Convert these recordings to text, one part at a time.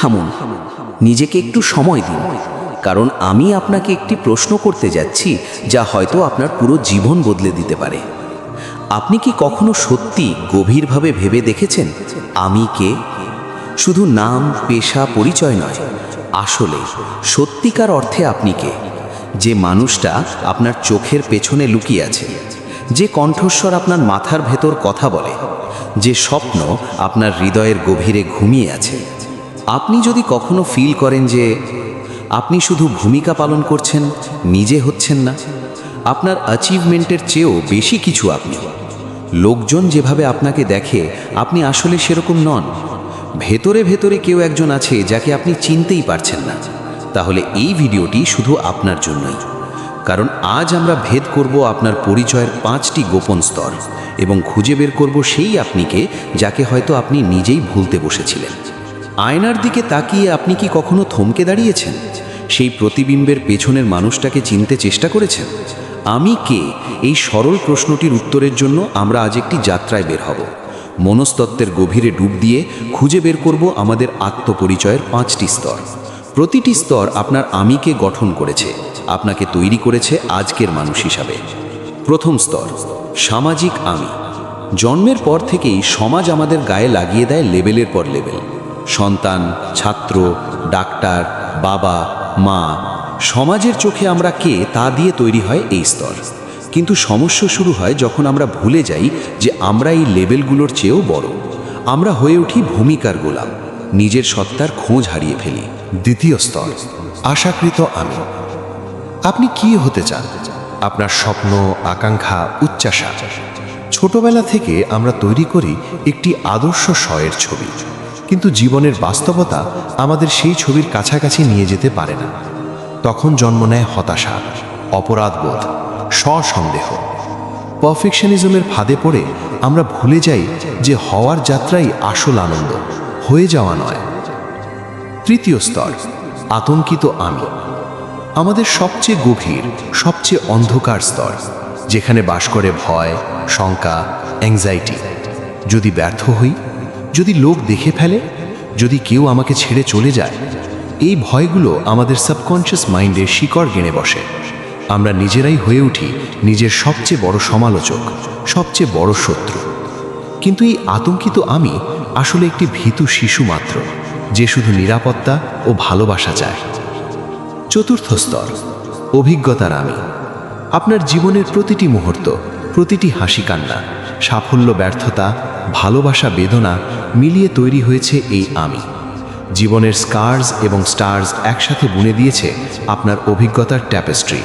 থামুন। নিজেকে একটু সময় দিন। কারণ আমি আপনাকে একটি প্রশ্ন করতে যাচ্ছি যা হয়তো আপনার পুরো জীবন বদলে দিতে পারে। আপনি কি কখনো সত্যি গভীরভাবে ভেবে দেখেছেন? আমি কে? শুধু নাম, পেশা, পরিচয় নয়। আসলে, সত্যিকার অর্থে আপনি কে? যে মানুষটা আপনার চোখের পেছনে লুকিয়ে আছে। যে কণ্ঠস্বর আপনার মাথার ভেতর কথা বলে। যে স্বপ্ন আপনার হৃদয়ের গভীরে ঘুমিয়ে আছে। আপনি যদি কখনো ফিল করেন যে আপনি শুধু ভূমিকা পালন করছেন, নিজে হচ্ছেন না, আপনার অ্যাচিভমেন্টের চেয়েও বেশি কিছু আপনি। লোকজন যেভাবে আপনাকে দেখে, আপনি আসলে সেরকম নন। ভেতরে ভেতরে কেউ একজন আছে যাকে আপনি চিনতেই পারছেন না। তাহলে এই ভিডিওটি শুধু আপনার জন্যই। কারণ আজ আমরা ভেদ করব আপনার পরিচয়ের পাঁচটি গোপন স্তর এবং খুঁজে বের করব সেই আপনিকে যাকে হয়তো আপনি নিজেই ভুলতে বসেছিলেন। আয়নার দিকে তাকিয়ে আপনি কি কখনো থমকে দাঁড়িয়েছেন? সেই প্রতিবিম্বের পেছনের মানুষটাকে চিনতে চেষ্টা করেছেন? আমি কে? এই সরল প্রশ্নটির উত্তরের জন্য আমরা আজ একটি যাত্রায় বের হব। মনস্তত্ত্বের গভীরে ডুব দিয়ে খুঁজে বের করব আমাদের আত্মপরিচয়ের পাঁচটি স্তর। প্রতিটি স্তর আপনার আমিকে গঠন করেছে, আপনাকে তৈরি করেছে আজকের মানুষ হিসাবে। প্রথম স্তর, সামাজিক আমি। জন্মের পর থেকেই সমাজ আমাদের গায়ে লাগিয়ে দেয় লেবেলের পর লেবেল। সন্তান, ছাত্র, ডাক্তার, বাবা, মা, সমাজের চোখে আমরা কে তা দিয়ে তৈরি হয় এই স্তর। কিন্তু সমস্যা শুরু হয় যখন আমরা ভুলে যাই যে আমরা এই লেবেলগুলোর চেয়েও বড়। আমরা হয়ে উঠি ভূমিকার গোলাম, নিজের সত্তার খোঁজ হারিয়ে ফেলি। দ্বিতীয় স্তর, আশাকৃত আমি। আপনি কি হতে চান? আপনার স্বপ্ন, আকাঙ্ক্ষা উচ্চাসা ছোটবেলা থেকে আমরা তৈরি করি একটি আদর্শ স্বয়ের ছবি। কিন্তু জীবনের বাস্তবতা আমাদের সেই ছবির কাছাকাছি নিয়ে যেতে পারে না। তখন জন্ম নেয় হতাশা অপরাধবোধ স্বসন্দেহ। পারফেকশনিজমের ফাঁদে পড়ে আমরা ভুলে যাই যে হওয়ার যাত্রাই আসল আনন্দ, হয়ে যাওয়া নয়। তৃতীয় স্তর, আতঙ্কিত আমি। আমাদের সবচেয়ে গভীর, সবচেয়ে অন্ধকার স্তর, যেখানে বাস করে ভয়, শঙ্কা অ্যাংজাইটি যদি ব্যর্থ হই যদি লোক দেখে ফেলে, যদি কেউ আমাকে ছেড়ে চলে যায়, এই ভয়গুলো আমাদের সাবকনশিয়াস মাইন্ডে শিকড় গেড়ে বসে। আমরা নিজেরাই হয়ে উঠি নিজের সবচেয়ে বড় সমালোচক, সবচেয়ে বড় শত্রু। কিন্তু এই আতঙ্কিত আমি আসলে একটি ভীতু শিশু মাত্র, যে শুধু নিরাপত্তা ও ভালোবাসা চায়। চতুর্থ স্তর, অভিজ্ঞতার আমি। আপনার জীবনের প্রতিটি মুহূর্ত, প্রতিটি হাসি কান্না সাফল্য, ব্যর্থতা, ভালোবাসা, বেদনা মিলিয়ে তৈরি হয়েছে এই আমি। জীবনের স্কার্স এবং স্টার্স একসাথে বুনে দিয়েছে আপনার অভিজ্ঞতার ট্যাপেস্ট্রি।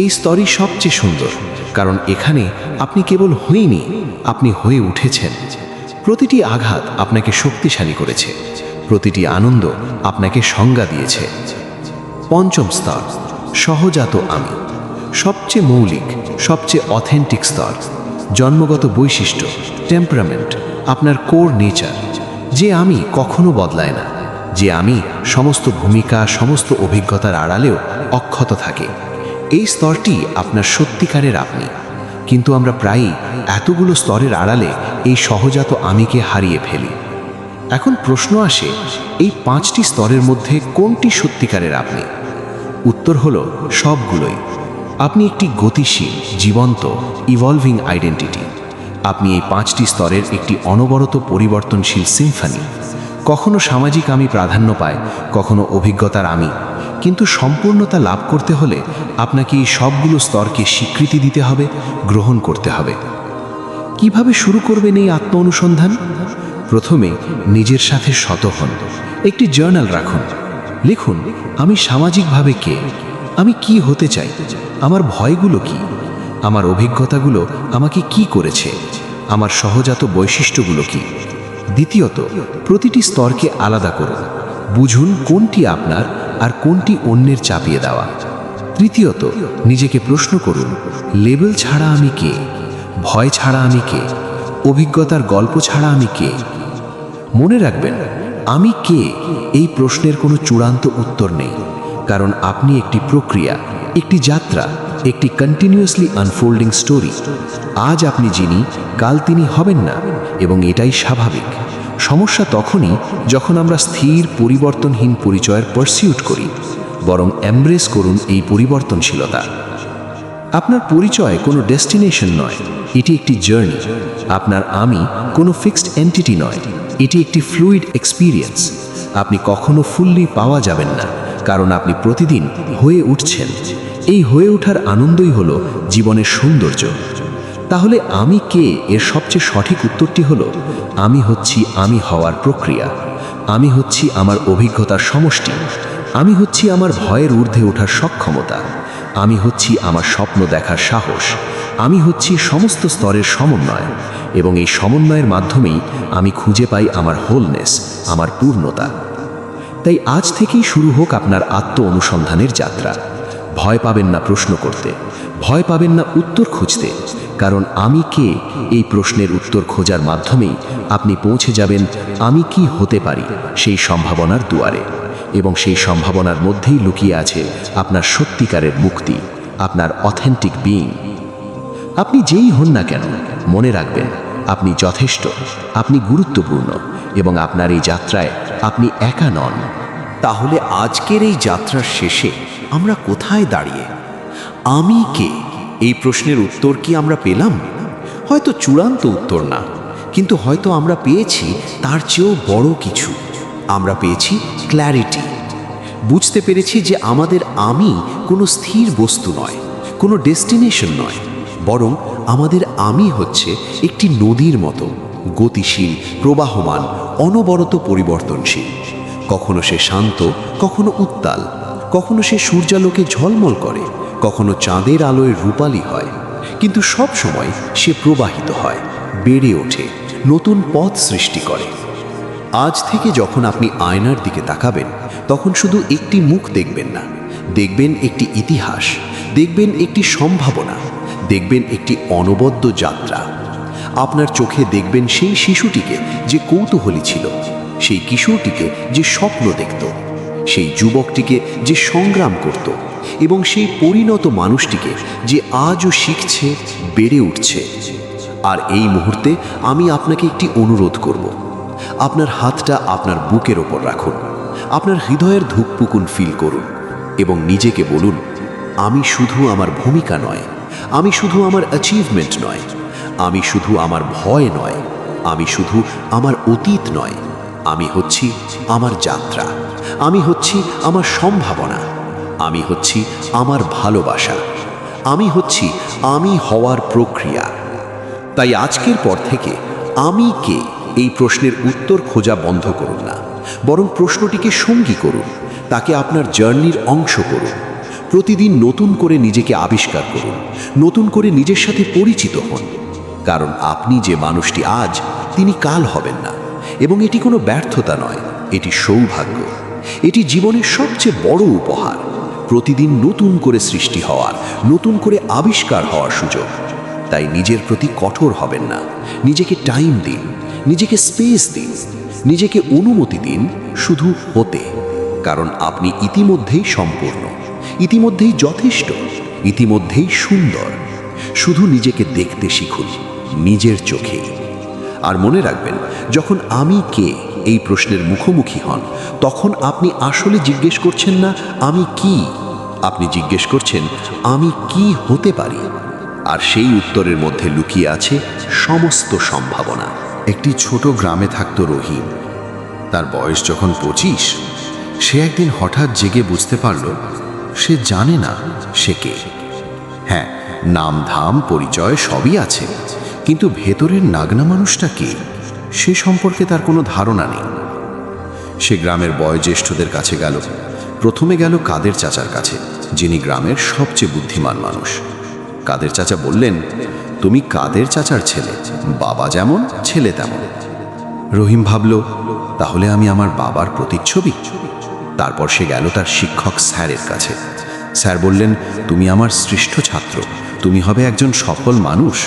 এই স্তরই সবচেয়ে সুন্দর, কারণ এখানে আপনি কেবল হইনি আপনি হয়ে উঠেছেন। প্রতিটি আঘাত আপনাকে শক্তিশালী করেছে, প্রতিটি আনন্দ আপনাকে সংজ্ঞা দিয়েছে। পঞ্চম স্তর, সহজাত আমি, সবচেয়ে মৌলিক, সবচেয়ে অথেন্টিক স্তর, জন্মগত বৈশিষ্ট্য, টেম্পারামেন্ট। আপনার কোর নেচার, যে আমি কখনো বদলায় না, যে আমি সমস্ত ভূমিকা, সমস্ত অভিজ্ঞতার আড়ালেও অক্ষত থাকে। এই স্তরটি আপনার সত্যিকারের আপনি। কিন্তু আমরা প্রায়ই এতগুলো স্তরের আড়ালে এই সহজাত আমিকে হারিয়ে ফেলি। এখন প্রশ্ন আসে, এই পাঁচটি স্তরের মধ্যে কোনটি সত্যিকারের আপনি? উত্তর হলো সবগুলোই। আপনি একটি গতিশীল, জীবন্ত ইভলভিং আইডেন্টিটি আপনি এই পাঁচটি স্তরের একটি অনবরত পরিবর্তনশীল সিম্ফনি। কখনো সামাজিক আমি প্রাধান্য পায়, কখনো অভিজ্ঞতার আমি। কিন্তু সম্পূর্ণতা লাভ করতে হলে আপনাকে এই সবগুলো স্তরকে স্বীকৃতি দিতে হবে, গ্রহণ করতে হবে। কীভাবে শুরু করবেন এই আত্ম অনুসন্ধান? প্রথমে নিজের সাথে শত হন। একটি জার্নাল রাখুন। লিখুন, আমি সামাজিকভাবে কে? আমি কি হতে চাই? আমার ভয়গুলো কি? আমার অভিজ্ঞতাগুলো আমাকে কি করেছে? আমার সহজাত বৈশিষ্ট্যগুলো কি? দ্বিতীয়ত, প্রতিটি স্তরকে আলাদা করুন। বুঝুন কোনটি আপনার আর কোনটি অন্যের চাপিয়ে দেওয়া। তৃতীয়ত, নিজেকে প্রশ্ন করুন, লেবেল ছাড়া আমি কে? ভয় ছাড়া আমি কে? অভিজ্ঞতার গল্প ছাড়া আমি কে? মনে রাখবেন, আমি কে? এই প্রশ্নের কোনো চূড়ান্ত উত্তর নেই, কারণ আপনি একটি প্রক্রিয়া। একটি যাত্রা, একটি কন্টিনিউয়াসলি আনফোল্ডিং স্টোরি আজ আপনি যিনি, কাল তিনি হবেন না, এবং এটাই স্বাভাবিক। সমস্যা তখনই যখন আমরা স্থির, পরিবর্তনহীন পরিচয়ের পারসিউট করি, বরং এমব্রেস করুন এই পরিবর্তনশীলতা। আপনার পরিচয় কোনো ডেস্টিনেশন নয়, এটি একটি জার্নি আপনার আমি কোনো ফিক্সড এন্টিটি নয়, এটি একটি ফ্লুইড এক্সপিরিয়েন্স আপনি কখনো ফুললি পাওয়া যাবেন না। কারণ আপনি প্রতিদিন হয়ে উঠছেন। এই হয়ে ওঠার আনন্দই হলো জীবনের সৌন্দর্য। তাহলে আমি কে? এর সবচেয়ে সঠিক উত্তরটি হলো, আমি হচ্ছি আমি হওয়ার প্রক্রিয়া। আমি হচ্ছি আমার অভিজ্ঞতার সমষ্টি। আমি হচ্ছি আমার ভয়ের ঊর্ধ্বে ওঠার সক্ষমতা। আমি হচ্ছি আমার স্বপ্ন দেখার সাহস। আমি হচ্ছি সমস্ত স্তরের সমন্বয়। এবং এই সমন্বয়ের মাধ্যমেই আমি খুঁজে পাই আমার হোলনেস আমার পূর্ণতা। তাই আজ থেকেই শুরু হোক আপনার আত্ম অনুসন্ধানের যাত্রা। ভয় পাবেন না প্রশ্ন করতে, ভয় পাবেন না উত্তর খুঁজতে, কারণ আমি কে এই প্রশ্নের উত্তর খোঁজার মাধ্যমেই আপনি পৌঁছে যাবেন, আমি কি হতে পারি সেই সম্ভাবনার দুয়ারে। এবং সেই সম্ভাবনার মধ্যেই লুকিয়ে আছে আপনার সত্যিকারের মুক্তি, আপনার অথেন্টিক বিইং আপনি যেই হন না কেন, মনে রাখবেন, আপনি যথেষ্ট, আপনি গুরুত্বপূর্ণ, এবং আপনার এই যাত্রায় আপনি একা নন। তাহলে আজকের এই যাত্রার শেষে আমরা কোথায় দাঁড়িয়ে? আমি কে? এই প্রশ্নের উত্তর কি আমরা পেলাম? হয়তো চূড়ান্ত উত্তর না, কিন্তু হয়তো আমরা পেয়েছি তার চেয়েও বড় কিছু। আমরা পেয়েছি ক্ল্যারিটি বুঝতে পেরেছি যে আমাদের আমি কোনো স্থির বস্তু নয়, কোনো ডেস্টিনেশন নয়, বরং আমাদের আমি হচ্ছে একটি নদীর মতো। গতিশীল, প্রবাহমান, অনবরত পরিবর্তনশীল। কখনো সে শান্ত, কখনো উত্তাল। কখনো সে সূর্যালোকে ঝলমল করে। কখনো চাঁদের আলোয় রূপালী হয়। কিন্তু সব সময় সে প্রবাহিত হয়, বেড়ে ওঠে, নতুন পথ সৃষ্টি করে। আজ থেকে যখন আপনি আয়নার দিকে তাকাবেন, তখন শুধু একটি মুখ দেখবেন না। দেখবেন একটি ইতিহাস। দেখবেন একটি সম্ভাবনা। দেখবেন একটি অনবদ্য যাত্রা। আপনার চোখে দেখবেন সেই শিশুটিকে যে কৌতূহলী ছিল, সেই কিশোরটিকে যে স্বপ্ন দেখত, সেই যুবকটিকে যে সংগ্রাম করত এবং সেই পরিণত মানুষটিকে যে আজও শিখছে, বেড়ে উঠছে। আর এই মুহূর্তে আমি আপনাকে একটি অনুরোধ করব। আপনার হাতটা আপনার বুকের ওপর রাখুন। আপনার হৃদয়ের ধুকপুকুন ফিল করুন এবং নিজেকে বলুন, আমি শুধু আমার ভূমিকা নয়, আমি শুধু আমার অ্যাচিভমেন্ট নয় আমি শুধু আমার ভয় নয়, আমি শুধু আমার অতীত নয়, আমি হচ্ছি আমার যাত্রা, আমি হচ্ছি আমার সম্ভাবনা, আমি হচ্ছি আমার ভালোবাসা, আমি হচ্ছি আমি হওয়ার প্রক্রিয়া। তাই আজকের পর থেকে আমি কে এই প্রশ্নের উত্তর খোঁজা বন্ধ করুন না, বরং প্রশ্নটিকে সঙ্গী করুন, তাকে আপনার জার্নির অংশ করুন, প্রতিদিন নতুন করে নিজেকে আবিষ্কার করুন, নতুন করে নিজের সাথে পরিচিত হন। কারণ আপনি যে মানুষটি আজ, তিনি কাল হবেন না। এবং এটি কোনো ব্যর্থতা নয়, এটি সৌভাগ্য। এটি জীবনের সবচেয়ে বড় উপহার। প্রতিদিন নতুন করে সৃষ্টি হওয়ার, নতুন করে আবিষ্কার হওয়ার সুযোগ। তাই নিজের প্রতি কঠোর হবেন না। নিজেকে টাইম দিন, নিজেকে স্পেস দিন, নিজেকে অনুমতি দিন শুধু হতে। কারণ আপনি ইতিমধ্যেই সম্পূর্ণ, ইতিমধ্যেই যথেষ্ট, ইতিমধ্যেই সুন্দর। শুধু নিজেকে দেখতে শিখুন। নিজের চোখে। আর মনে রাখবেন, যখন আমি কে এই প্রশ্নের মুখোমুখি হন, তখন আপনি আসলে জিজ্ঞেস করছেন না, আমি কি? আপনি জিজ্ঞেস করছেন, আমি কি হতে পারি? আর সেই উত্তরের মধ্যে লুকিয়ে আছে সমস্ত সম্ভাবনা। একটি ছোট গ্রামে থাকতো রহিম। তার বয়স যখন পঁচিশ, সে একদিন হঠাৎ জেগে বুঝতে পারল, সে জানে না সে কে। হ্যাঁ নাম ধাম পরিচয় সবই আছে। কিন্তু ভেতরের নাগনা মানুষটা কে? সে সম্পর্কে তার কোনো ধারণা নেই। সে গ্রামের বয়োজ্যেষ্ঠদের কাছে গেল। প্রথমে গেল কাদের চাচার কাছে, যিনি গ্রামের সবচেয়ে বুদ্ধিমান মানুষ। কাদের চাচা বললেন, তুমি কাদের চাচার ছেলে? বাবা যেমন, ছেলে তেমন। রহিম ভাবল, তাহলে আমি আমার বাবার প্রতিচ্ছবি? তারপর সে গেল তার শিক্ষক স্যারের কাছে। স্যার বললেন, তুমি আমার শ্রেষ্ঠ ছাত্র। তুমি হবে একজন সফল মানুষ।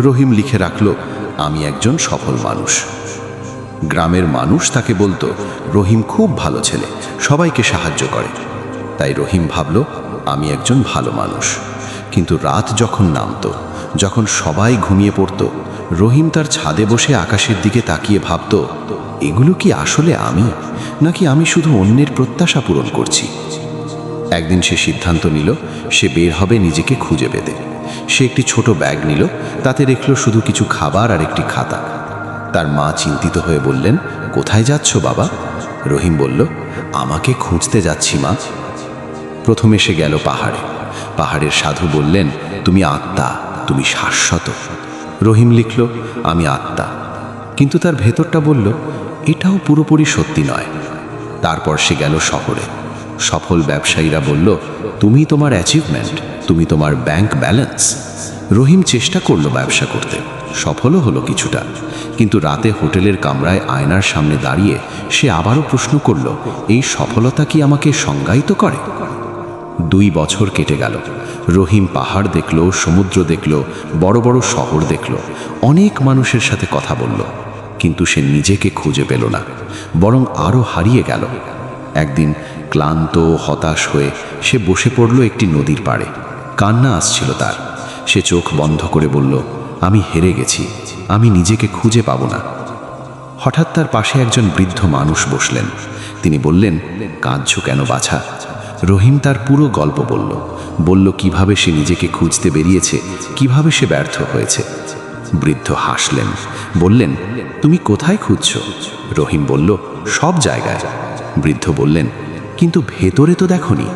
রহিম লিখে রাখল, আমি একজন সফল মানুষ। গ্রামের মানুষ তাকে বলতো, রহিম খুব ভালো ছেলে, সবাইকে সাহায্য করে। তাই রহিম ভাবল, আমি একজন ভালো মানুষ। কিন্তু রাত যখন নামতো, যখন সবাই ঘুমিয়ে পড়তো, রহিম তার ছাদে বসে আকাশের দিকে তাকিয়ে ভাবত, এগুলো কি আসলে আমি? নাকি আমি শুধু অন্যের প্রত্যাশা পূরণ করছি? একদিন সে সিদ্ধান্ত নিল, সে বের হবে নিজেকে খুঁজে পেতে। সে একটি ছোট ব্যাগ নিল, তাতে দেখল শুধু কিছু খাবার আর একটি খাতা। তার মা চিন্তিত হয়ে বললেন, কোথায় যাচ্ছ বাবা? রহিম বলল, আমাকে খুঁজতে যাচ্ছি মা। প্রথমে সে গেল পাহাড়ে। পাহাড়ের সাধু বললেন, তুমি আত্মা, তুমি শাশ্বত। রহিম লিখল, আমি আত্মা। কিন্তু তার ভেতরটা বলল, এটাও পুরোপুরি সত্যি নয়। তারপর সে গেল শহরে। সফল ব্যবসায়ীরা বলল, তুমি তোমার অ্যাচিভমেন্ট তুমি তোমার ব্যাংক ব্যালেন্স রহিম চেষ্টা করল ব্যবসা করতে। সফলও হলো কিছুটা। কিন্তু রাতে হোটেলের কামরায় আয়নার সামনে দাঁড়িয়ে সে আবারও প্রশ্ন করল, এই সফলতা কি আমাকে সংজ্ঞায়িত করে? দুই বছর কেটে গেল। রহিম পাহাড় দেখল, সমুদ্র দেখল, বড় বড় শহর দেখল। অনেক মানুষের সাথে কথা বলল। কিন্তু সে নিজেকে খুঁজে পেল না, বরং আরও হারিয়ে গেল। একদিন ক্লান্ত হতাশ হয়ে সে বসে পড়ল একটি নদীর পাড়ে। কান্না আসছিল তার। সে চোখ বন্ধ করে বলল, আমি হেরে গেছি, আমি নিজেকে খুঁজে পাব না। হঠাৎ তার পাশে একজন বৃদ্ধ মানুষ বসলেন। তিনি বললেন, কাঁদছ কেন বাছা? রহিম তার পুরো গল্প বলল বলল, কীভাবে সে নিজেকে খুঁজতে বেরিয়েছে, কীভাবে সে ব্যর্থ হয়েছে? বৃদ্ধ হাসলেন, বললেন, তুমি কোথায় খুঁজছ? রহিম বলল, সব জায়গায়। বৃদ্ধ বললেন, কিন্তু ভেতরে তো দেখনি।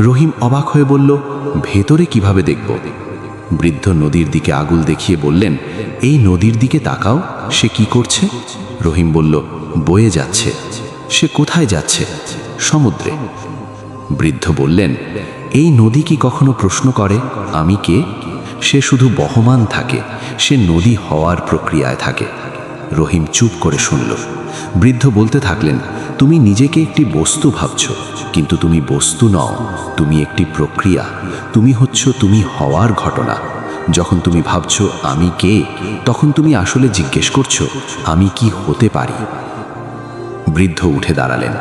রহিম অবাক হয়ে বলল, ভেতরে কীভাবে দেখব? বৃদ্ধ নদীর দিকে আগুল দেখিয়ে বললেন, এই নদীর দিকে তাকাও, সে কি করছে? রহিম বলল, বয়ে যাচ্ছে। সে কোথায় যাচ্ছে? সমুদ্রে। বৃদ্ধ বললেন, এই নদী কি কখনো প্রশ্ন করে, আমি কে? সে শুধু বহমান থাকে, সে নদী হওয়ার প্রক্রিয়ায় থাকে। রহিম চুপ করে শুনল। বৃদ্ধ বলতে থাকলেন, তুমি নিজেকে একটি বস্তু ভাবছ, কিন্তু তুমি বস্তু নও, তুমি একটি প্রক্রিয়া। তুমি হচ্ছ, তুমি হওয়ার ঘটনা। যখন তুমি ভাবছ, আমি কে, তখন তুমি আসলে জিজ্ঞেস করছ, আমি কি হতে পারি? বৃদ্ধ উঠে দাঁড়ালেন।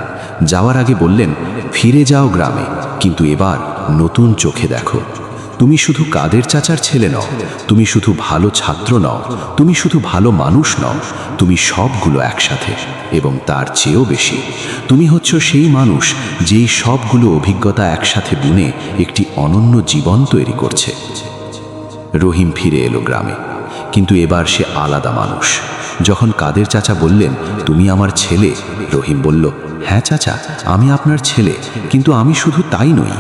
যাওয়ার আগে বললেন, ফিরে যাও গ্রামে, কিন্তু এবার নতুন চোখে দেখো। তুমি শুধু কাদের চাচার ছেলে নও, তুমি শুধু ভালো ছাত্র নও, তুমি শুধু ভালো মানুষ নও, তুমি সবগুলো একসাথে এবং তার চেয়েও বেশি। তুমি হচ্ছ সেই মানুষ যেই সবগুলো অভিজ্ঞতা একসাথে বুনে একটি অনন্য জীবন তৈরি করছে। রহিম ফিরে এলো গ্রামে, কিন্তু এবার সে আলাদা মানুষ। যখন কাদের চাচা বললেন, তুমি আমার ছেলে, রহিম বলল হ্যাঁ চাচা, আমি আপনার ছেলে, কিন্তু আমি শুধু তাই নই।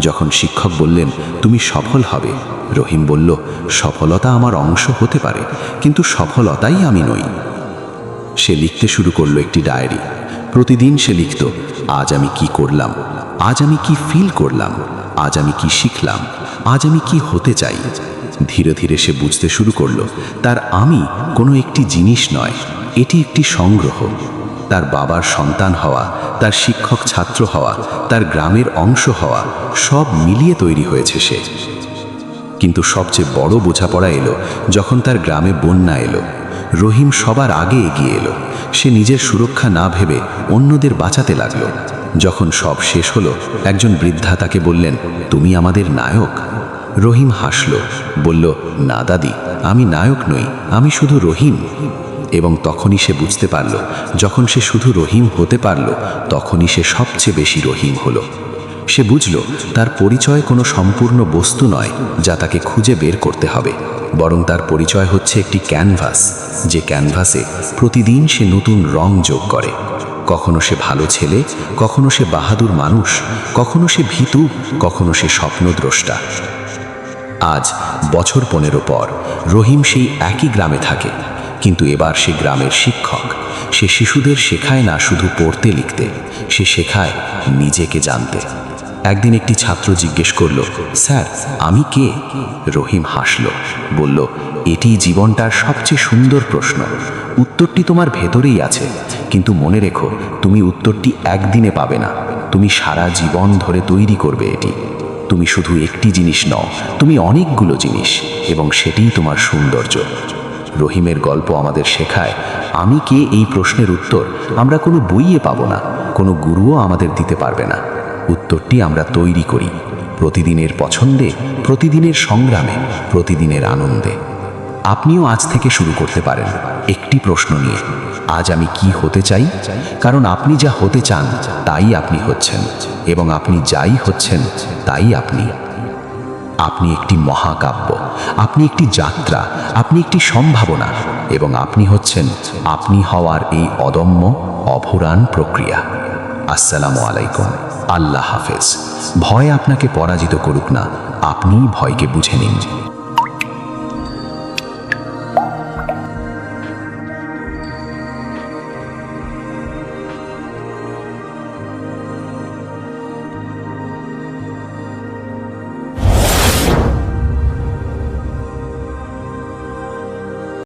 যখন শিক্ষক বললেন, তুমি সফল হবে। রহিম বলল, সফলতা আমার অংশ হতে পারে, কিন্তু সফলতাই আমি নই। সে লিখতে শুরু করল একটি ডায়েরি। প্রতিদিন সে লিখত, আজ আমি কি করলাম? আজ আমি কি ফিল করলাম? আজ আমি কি শিখলাম? আজ আমি কি হতে চাই? ধীরে ধীরে সে বুঝতে শুরু করল, তার আমি কোনো একটি জিনিস নয়, এটি একটি সংগ্রহ। তার বাবার সন্তান হওয়া তার শিক্ষক ছাত্র হওয়া, তার গ্রামের অংশ হওয়া, সব মিলিয়ে তৈরি হয়েছে সে। কিন্তু সবচেয়ে বড় বোঝাপড়া এলো যখন তার গ্রামে বন্যা এলো। রহিম সবার আগে এগিয়ে এলো। সে নিজের সুরক্ষা না ভেবে অন্যদের বাঁচাতে লাগল। যখন সব শেষ হলো, একজন বৃদ্ধা তাকে বললেন, তুমি আমাদের নায়ক? রহিম হাসল, বলল, না দাদি, আমি নায়ক নই, আমি শুধু রহিম। এবং তখনই সে বুঝতে পারল, যখন সে শুধু রহিম হতে পারল, তখনই সে সবচেয়ে বেশি রহিম হলো। সে বুঝল, তার পরিচয় কোনো সম্পূর্ণ বস্তু নয়, যা তাকে খুঁজে বের করতে হবে। বরং তার পরিচয় হচ্ছে একটি ক্যানভাস, যে ক্যানভাসে প্রতিদিন সে নতুন রং যোগ করে। কখনো সে ভালো ছেলে, কখনো সে বাহাদুর মানুষ, কখনো সে ভীতু, কখনো সে স্বপ্নদ্রষ্টা। আজ, বছর পনেরো পর, রহিম সেই একই গ্রামে থাকে। কিন্তু এবার সে গ্রামের শিক্ষক। সে শিশুদের শেখায় না শুধু পড়তে লিখতে, সে শেখায় নিজেকে জানতে। একদিন একটি ছাত্র জিজ্ঞেস করল, স্যার, আমি কে? রহিম হাসল, বলল, এটি জীবনটার সবচেয়ে সুন্দর প্রশ্ন। উত্তরটি তোমার ভেতরেই আছে, কিন্তু মনে রেখো, তুমি উত্তরটি একদিনে পাবে না। তুমি সারা জীবন ধরে তৈরি করবে এটি। তুমি শুধু একটি জিনিস নও, তুমি অনেকগুলো জিনিস, এবং সেটিই তোমার সৌন্দর্য। রহিমের গল্প আমাদের শেখায়, আমি কে এই প্রশ্নের উত্তর আমরা কোনো বইয়ে পাবো না, কোনো গুরুও আমাদের দিতে পারবে না। উত্তরটি আমরা তৈরি করি, প্রতিদিনের পছন্দে, প্রতিদিনের সংগ্রামে, প্রতিদিনের আনন্দে। আপনিও আজ থেকে শুরু করতে পারেন একটি প্রশ্ন নিয়ে, আজ আমি কি হতে চাই? কারণ আপনি যা হতে চান, তাই আপনি হচ্ছেন, এবং আপনি যাই হচ্ছেন, তাই আপনি। আপনি একটি মহাকাব্য, আপনি একটি যাত্রা, আপনি একটি সম্ভাবনা এবং আপনি হচ্ছেন আপনি হওয়ার এই অদম্য, অভুরান প্রক্রিয়া। আসসালামু আলাইকুম। আল্লাহ হাফেজ। ভয় আপনাকে পরাজিত করুক না, আপনিই ভয়কে বুঝে নিন।